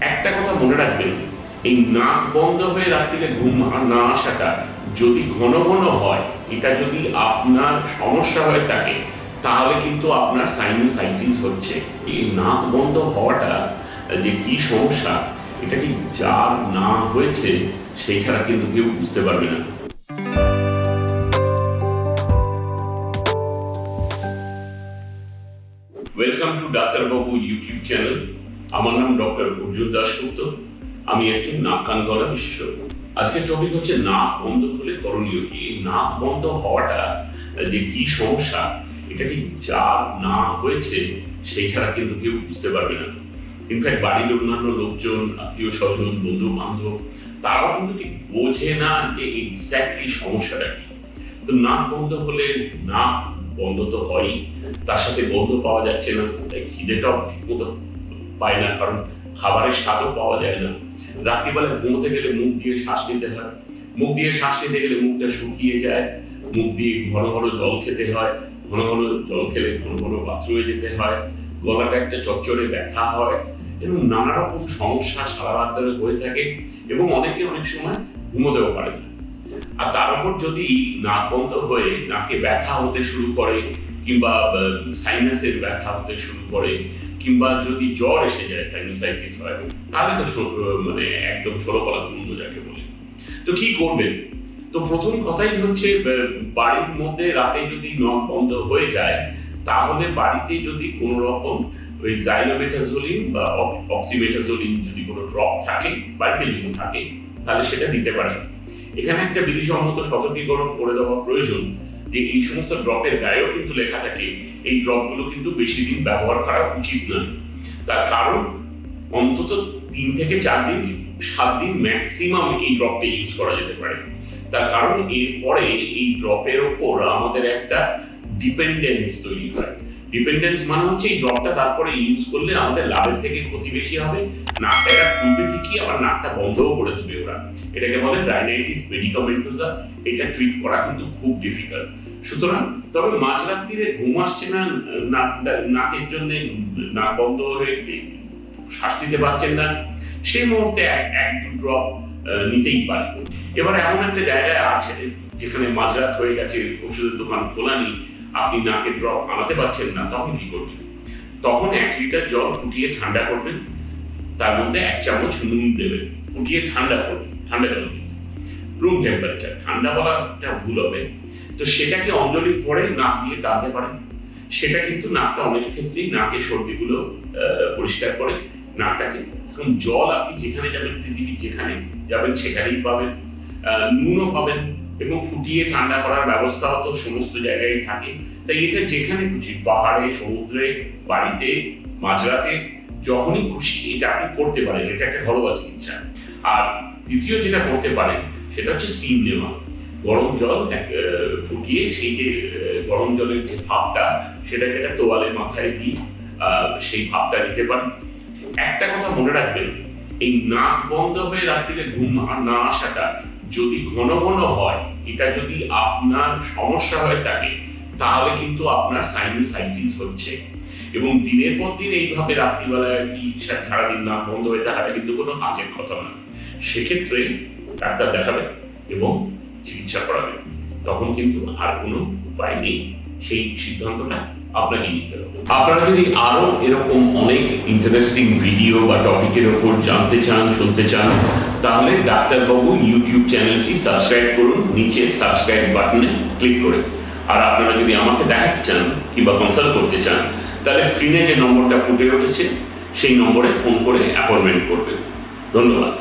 একটা কথা মনে রাখবেন, এই নাক বন্ধ হয়ে রাত্রিরে ঘুম না আসাটা যদি ঘন ঘন হয়, এটা যদি আপনার সমস্যা হয়ে থাকে, তাহলে কিন্তু আপনার সাইনোসাইটিস হচ্ছে। এই নাক বন্ধ হওয়াটা, যে কি সমস্যা, এটা কি যার না হয়েছে সেই ছাড়া কিন্তু কেউ বুঝতে পারবে না। ওয়েলকাম টু ডাক্তারবাবু ইউটিউব চ্যানেল আমার নাম ডক্টর অর্জুন দাশগুপ্ত। আমি একজন নাক কান গলা বিশেষজ্ঞ। আজকের টপিক হচ্ছে নাক বন্ধ হলে করণীয় কি? নাক বন্ধ হওয়াটা, যে কি সমস্যা, এটা ঠিক যার না হয়েছে, সেই ছাড়া কিন্তু কেউ বুঝতে পারবে না। ইনফ্যাক্ট বাড়ির অন্যান্য লোকজন, আত্মীয় স্বজন বন্ধু বান্ধব তারাও কিন্তু ঠিক বোঝে না যে এক্স্যাক্টলি সমস্যাটা কি। তো নাক বন্ধ হলে নাক বন্ধ তো হয়ই, তার সাথে গন্ধ পাওয়া যাচ্ছে না, তাই খিদেটাও ঠিক মতো পায় না, কারণ খাবারের স্বাদও পাওয়া যায় না। রাত্রিবেলা ঘুমোতে গেলে মুখ দিয়ে শ্বাস নিতে হয়। মুখ দিয়ে শ্বাস নিতে গেলে মুখটা শুকিয়ে যায়। মুখ দিয়ে ঘন ঘন জল খেতে হয়। ঘন ঘন জল খেলে ঘন ঘন বাথরুমে যেতে হয়। গলাটা একটা চচ্চড়ে ব্যথা হয় এবং নানা রকম সমস্যা সারা রাত ধরে হয়ে থাকে এবং অনেকে অনেক সময় ঘুমোতেও পারে না। আর তার উপর যদি নাক বন্ধ হয়ে নাকে ব্যথা হতে শুরু করে কিংবা সাইনাসের ব্যথা হতে শুরু করে কিংবা যদি জ্বর এসে যায় সাইনোসাইটিস হয়, তাহলে তো মানে একদম ষোলো কলা পূর্ণ যাকে বলে। তো কি করবেন তো প্রথম কথাই হচ্ছে বাড়ির মধ্যে রাতে যদি নখ বন্ধ হয়ে যায়, তাহলে বাড়িতে যদি কোনো রকম ওই জাইলোমেটাজোলিন বা অক্সিমেটাজোলিন যদি কোনো ড্রপ থাকে, বাড়িতে যদি থাকে, তাহলে সেটা দিতে পারে। এখানে একটা বিধিসম্মত সতর্কীকরণ করে দেওয়া প্রয়োজন। যে এই সমস্ত ড্রপের গায়েও কিন্তু লেখা থাকে, এই ড্রপগুলো কিন্তু বেশি দিন ব্যবহার করা উচিত নয়। তার কারণ, অন্তত তিন থেকে চার দিন সাত দিন ম্যাক্সিমাম এই ড্রপটা ইউজ করা যেতে পারে। তার কারণ, এরপরে এই ড্রপের ওপর আমাদের একটা ডিপেন্ডেন্স তৈরি হয়। ডিপেন্ডেন্স মানে হচ্ছে এই ড্রপটা তারপরে ইউজ করলে আমাদের লাভের থেকে ক্ষতি বেশি হবে। নাকটা এরা খুলবে ঠিকই, আবার নাকটা বন্ধও করে দেবে ওরা। এটাকে বলে রাইনাইটিস মেডিকামেন্টোজা এটা ট্রিট করা কিন্তু খুব ডিফিকাল্ট সুতরাং তবে মাঝরাত্রিরে ঘুম আসছে না নাকের জন্য নাক বন্ধ হয়ে শ্বাস নিতে পারছেন না। সেই মুহূর্তে এক দু ড্রপ নিতেই পারে এবার এমন একটা জায়গায় আছে যেখানে মাঝরাত হয়ে গেছে ওষুধের দোকান খোলা নেই আপনি নাকের ড্রপ আনাতে পারছেন না, তখন কি করবেন? তখন এক লিটার জল ফুটিয়ে ঠান্ডা করবেন, তার মধ্যে এক চামচ নুন দেবেন, ফুটিয়ে ঠান্ডা করবেন, ঠান্ডা জল রুম টেম্পারেচার ঠান্ডা বলাটা ভুল হবে। তো সেটাকে অঞ্জলি করে নাক দিয়ে টানতে পারেন। সেটা কিন্তু নাকটা অনেক ক্ষেত্রেই নাকের সর্দিগুলো পরিষ্কার করে। নাকটাকে এখন জল আপনি যেখানে যাবেন, পৃথিবীর যেখানে যাবেন, সেখানেই পাবেন। নুনও পাবেন। এবং ফুটিয়ে ঠান্ডা করার ব্যবস্থাও তো সমস্ত জায়গায় থাকে। তাই এটা যেখানে খুশি, পাহাড়ে, সমুদ্রে, বাড়িতে, মাঝরাতে, যখনই খুশি, এটা আপনি করতে পারেন। এটা একটা ঘরোয়া চিকিৎসা। আর দ্বিতীয় যেটা করতে পারেন, সেটা হচ্ছে স্টিম নেওয়া গরম জল ফুটিয়ে সেই যে গরম জলের যে ভাবটা, সেটাকে একটা তোয়ালের মাথায় দিয়ে সেই ভাবটা নিতে পারেন। একটা কথা মনে রাখবেন, এই নাক বন্ধ হয়ে রাত্রিতে ঘুম না আসাটা যদি ঘন ঘন হয়, এটা যদি আপনার সমস্যা হয়ে থাকে, তাহলে কিন্তু আপনার সাইনোসাইটিস হচ্ছে। এবং দিনের পর দিন এইভাবে রাত্রিবেলায় কি সারাদিন নাক বন্ধ হয়ে থাকাটা কিন্তু কোনো কাজের কথা না। সেক্ষেত্রে ডাক্তার দেখাবেন এবং চিকিৎসা করাবেন তখন কিন্তু আর কোনো উপায় নেই। সেই সিদ্ধান্তটা আপনাকে নিতে হবে। আপনারা যদি আরও এরকম অনেক ইন্টারেস্টিং ভিডিও বা টপিকের ওপর জানতে চান, শুনতে চান, তাহলে ডাক্তারবাবু ইউটিউব চ্যানেলটি সাবস্ক্রাইব করুন, নিচে সাবস্ক্রাইব বাটনে ক্লিক করে। আর আপনারা যদি আমাকে দেখাতে চান কিংবা কনসাল্ট করতে চান, তাহলে স্ক্রিনে যে নম্বরটা ফুটে উঠেছে, সেই নম্বরে ফোন করে অ্যাপয়েন্টমেন্ট করবেন। ধন্যবাদ।